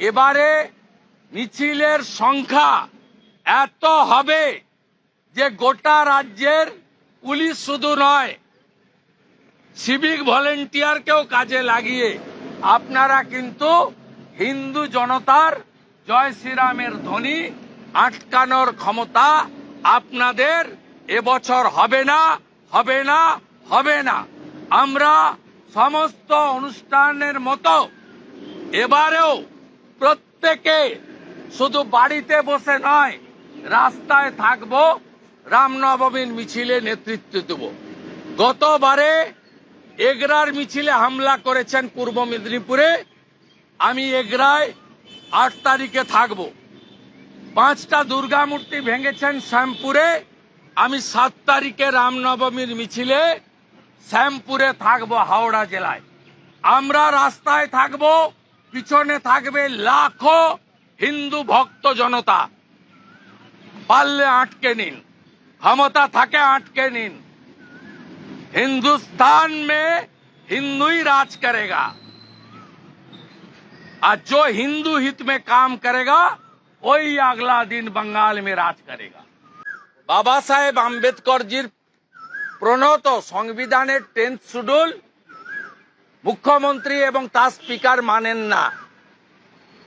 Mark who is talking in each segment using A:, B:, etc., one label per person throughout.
A: এবারে মিছিলের সংখ্যা এত হবে যে গোটা রাজ্যের পুলিশ শুধু নয় সিভিক ভলেন্টিয়ারকেও কাজে লাগিয়ে আপনারা কিন্তু হিন্দু জনতার জয় শ্রীরামের ধ্বনি আটকানোর ক্ষমতা আপনাদের এবছর হবে না হবে না হবে না। আমরা সমস্ত অনুষ্ঠানের মতো এবারেও প্রত্যেকে শুধু বাড়িতে বসে নয়, রাস্তায় থাকব রামনবমীর মিছিলে নেতৃত্ব দেব। গতবারে এগরার মিছিলে হামলা করেছেন পূর্ব মেদিনীপুরে। আমি এগরায় আট তারিখে থাকব। পাঁচটা দুর্গা মূর্তি ভেঙেছেন শ্যামপুরে। আমি সাত তারিখে রামনবমীর মিছিলে শ্যামপুরে থাকব হাওড়া জেলায়। আমরা রাস্তায় থাকব পিছনে থাকবে লাখো হিন্দু ভক্ত জনতা পারলে আটকে নিন ক্ষমতা থাকে আটকে নিন हिंदुस्तान में हिंदू ही राज करेगा और जो हिंदू हित में काम करेगा वही अगला दिन बंगाल में राज करेगा বাবা সাহেব আম্বেদকরজির প্রণত সংবিধানের টেন্থ শিডিউল মুখ্যমন্ত্রী এবং তার স্পিকার মানেন না।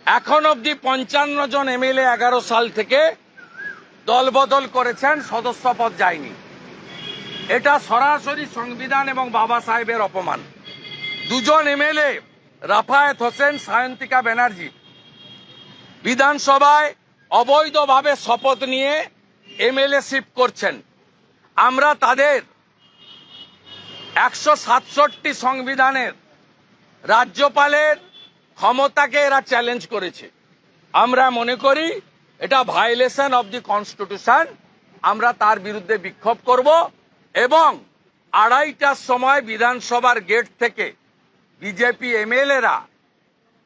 A: এখন অবধি পঞ্চান্ন জন এমএলএ এগারো সাল থেকে দলবদল করেছেন, সদস্য পদ যায়নি। এটা সরাসরি সংবিধান এবং বাবা সাহেবের অপমান। দুজন এমএলএ, রাফায়েত হোসেন, সায়ন্তিকা ব্যানার্জি, বিধানসভায় অবৈধভাবে শপথ নিয়ে এমএলএ শিপ করছেন। আমরা তাদের একশো সাতষট্টি সংবিধানের রাজ্যপালের ক্ষমতাকে এরা চ্যালেঞ্জ করেছে। আমরা মনে করি এটা ভায়োলেশন অব দি কনস্টিটিউশন আমরা তার বিরুদ্ধে বিক্ষোভ করব এবং আড়াইটার সময় বিধানসভার গেট থেকে বিজেপি এমএলএরা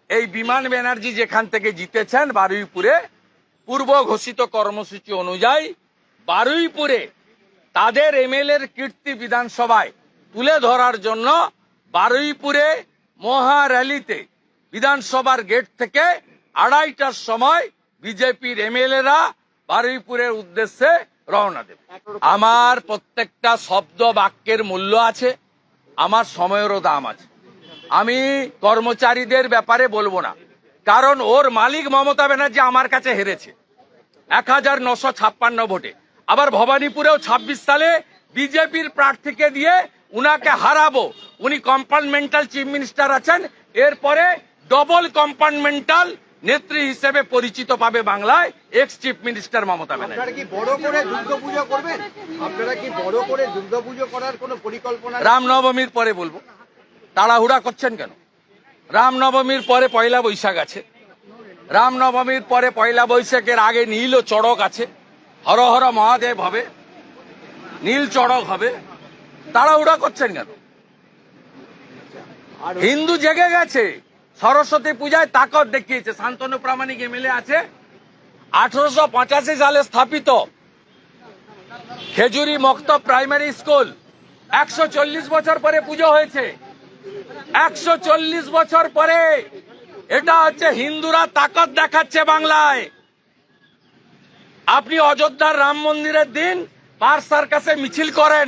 A: এই বিমান ব্যানার্জি যেখান থেকে জিতেছেন বারুইপুরে, পূর্ব ঘোষিত কর্মসূচি অনুযায়ী বারুইপুরে তাদের এমএলএর কীর্তি বিধানসভায় তুলে ধরার জন্য বারুইপুরে মহা র্যালিতে বিধানসভার গেট থেকে আড়াইটার সময় বিজেপির এমএলএরা বারুইপুরের উদ্দেশ্যে রওনা দেবে। আমার প্রত্যেকটা শব্দ বাক্যের মূল্য আছে, আমার সময়েরও দাম আছে। আমি কর্মচারীদের ব্যাপারে বলব না, কারণ ওর মালিক মমতা ব্যানার্জি আমার কাছে হেরেছে। এক হাজার নশো ছাপ্পান্ন ভোটে। আবার ভবানীপুরেও ছাব্বিশ সালে বিজেপির প্রার্থীকে দিয়ে উনাকে হারাবো। উনি কম্পার্টমেন্টাল চিফ মিনিস্টার আছেন। এরপরে ডবল কম্পার্টমেন্টাল নেত্রী হিসেবে পরিচিত পাবে বাংলায় ex chief minister Mamata Banerjee.
B: আপনারা কি বড় করে দুর্গাপুজো করবেন? আপনারা কি বড় করে দুর্গাপুজো করার কোনো পরিকল্পনা
A: রামনবমীর পরে বলব। তাড়াহুড়া করছেন কেন? রামনবমীর পরে পয়লা বৈশাখ আছে। রামনবমীর পরে পয়লা বৈশাখের আগে নীল ও চড়ক আছে। হর হর মহাদেব হবে। নীল চড়ক হবে। তাড়াহুড়া করছেন কেন? হিন্দু জেগে গেছে। সরস্বতী পূজায় তাকত দেখিয়েছে। শান্তনু প্রামাণিক এমএলএ আছে। আঠারোশো পঁচাশি সালে স্থাপিত খেজুরি মক্ত প্রাইমারি স্কুল। একশো চল্লিশ বছর পরে পুজো হয়েছে। একশো চল্লিশ বছর পরে এটা হচ্ছে হিন্দুরা তাকত দেখাচ্ছে বাংলায়। আপনি অযোধ্যার রাম মন্দিরের দিন পার সার্কাসে মিছিল করেন।